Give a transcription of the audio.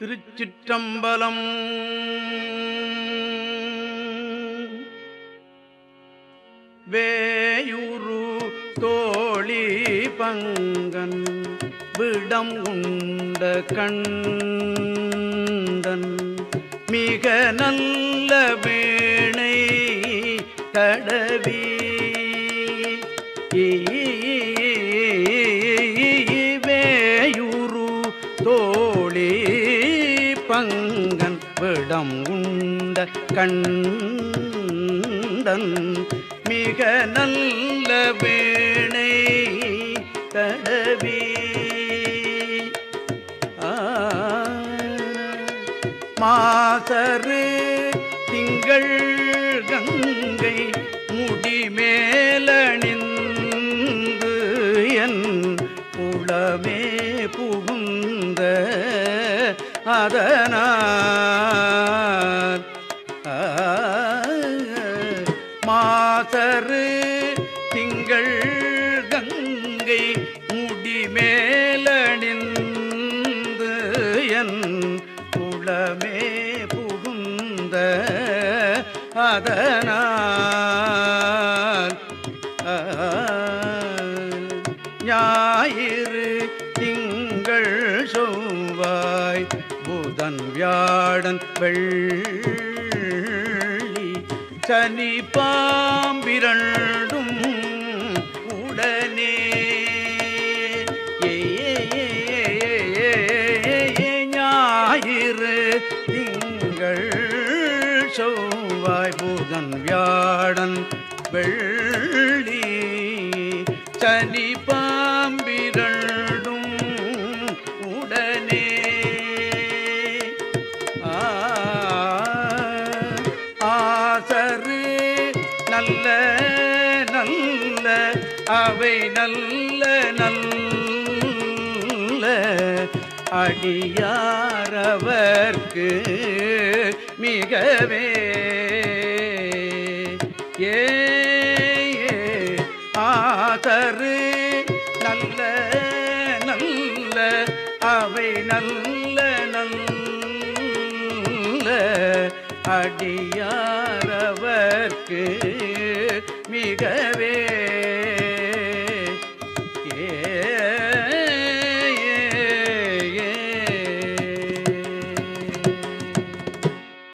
திருச்சிற்றம்பலம். வேயுரு தோழி பங்கன் விடம் உண்ட கண்டன் மிக நல்ல வேணை தடவி பங்கன் விடம் உண்ட கண்டன் மிக நல்ல வீணை தடவி. மாசரு திங்கள் கங்கை முடிமேலணிந்து என் குளமே அதனார் மாசரு திங்கள் கங்கை முடிமேலணிந்து என் குளமே புகுந்த அதனால் ஞாயிறு திங்கள் சொல் செவ்வாய் புதன் வியாழன் வெள்ளி சனி பாம்பிரண்டும் உடனே. ஞாயிறு திங்கள் செவ்வாய் புதன் வியாழன் வெள்ளி சனி பாம்பிரண்டும் நல்ல நல்ல அவை நல்ல நல்ல. அடியாரவர்க்கு மிகவே. ஏ ஆதரு நல்ல நல்ல அவை நல்ல. அடியாரவர்க்கு மிகவே